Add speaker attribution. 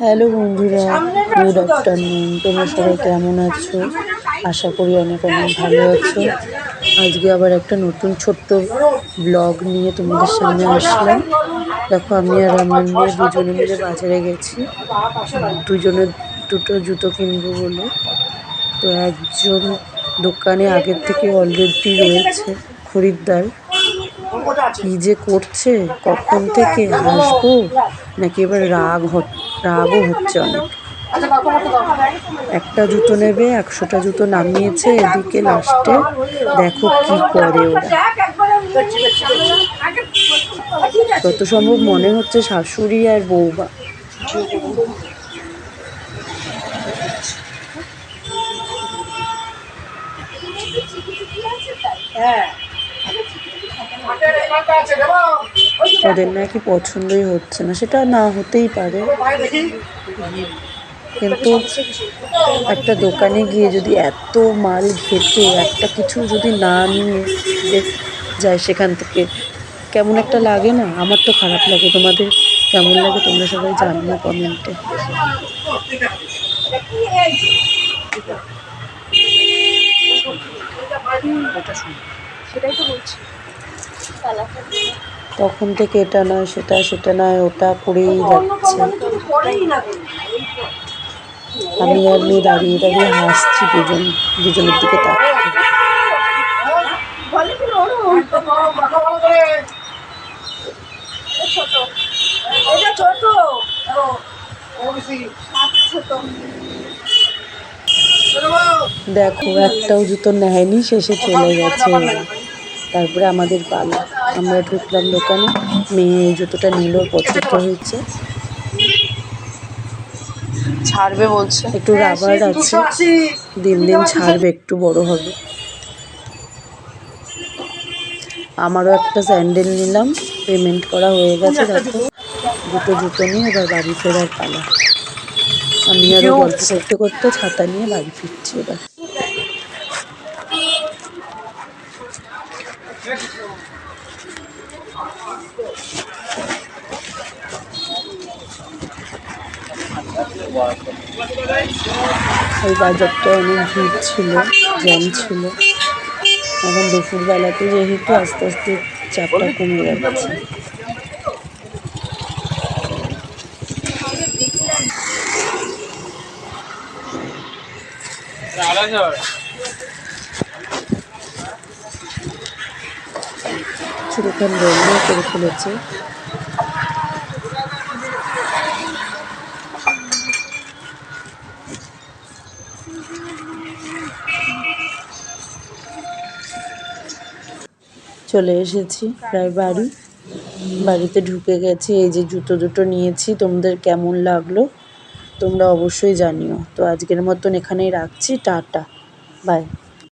Speaker 1: Hello বন্ধুরা good afternoon তোমরা সবাই কেমন আছো? আশা করি অনেক অনেক ভালো আছো। আজকে আবার একটা নতুন ছোট্ট ব্লগ নিয়ে তোমাদের সামনে আসলাম। দেখো, আমি আর আমার মেয়ে দুজনে মিলে বাজারে গেছি। দুজনে দুটো জুতো কিনবো বলে। তো একজন দোকানে আগের থেকে অলরেডি রয়েছে, খরিদ্দার। কি যে করছে? কখন থেকে? হাসবো নাকি এবার রাগ রাগও হচ্ছে অনেক। একটা জুতো নেবে একশোটা জুতো নামিয়েছে এদিকে লাস্টে দেখো কি করে ওরা। যত সম্ভব মনে হচ্ছে শাশুড়ি আর বৌমা। ওদের নাকি পছন্দই হচ্ছে না। সেটা না হতেই পারে। কিন্তু একটা দোকানে গিয়ে যদি এত মাল ঘেটে একটা কিছু যদি না নিয়ে যায় সেখান থেকে, কেমন একটা লাগে না? আমার তো খারাপ লাগে। তোমাদের কেমন লাগে তোমরা সবাই জানিও কমেন্টে
Speaker 2: সেটাই তো বলছি।
Speaker 1: তখন থেকে এটা নয়, সেটা সেটা নয়, ওটা করেই যাচ্ছে। আমি আর মেয়ে দাঁড়িয়ে দাঁড়িয়ে হাসছি দুজন, দুজনের দিকে দেখো, একটাও জুতো নেয়নি, শেষে চলে গেছে। তারপরে আমাদের পালা। আমরা ঢুকলাম দোকানে। মেয়ে এই জুতোটা নিল পছন্দ হয়েছে।
Speaker 2: ছাড়বে বলছে।
Speaker 1: একটু রাবার আছে। দিন দিন ছাড়বে একটু বড় হবে। আমারও একটা স্যান্ডেল নিলাম। পেমেন্ট করা হয়ে গেছে দেখো দুটো জুতো নিয়ে এবার বাড়ি ফেরার পালা। আমি আরও গল্প করতে করতে ছাতা নিয়ে বাড়ি ফিরছি এবার। ওই বাজারটা অনেক ভিড় ছিল, জ্যাম ছিল। এখন দুপুরবেলাতে যেহেতু আস্তে আস্তে চাপটা কমে যাচ্ছে। ছোটখান বন্ধ করে ফেলেছে। চলে এসেছি, প্রায় বাড়ি। বাড়িতে ঢুকে গেছি, এই যে জুতো দুটো নিয়েছি। তোমাদের কেমন লাগল তোমরা অবশ্যই জানিও। তো আজকের মতন এখানেই রাখছি, টাটা। বাই।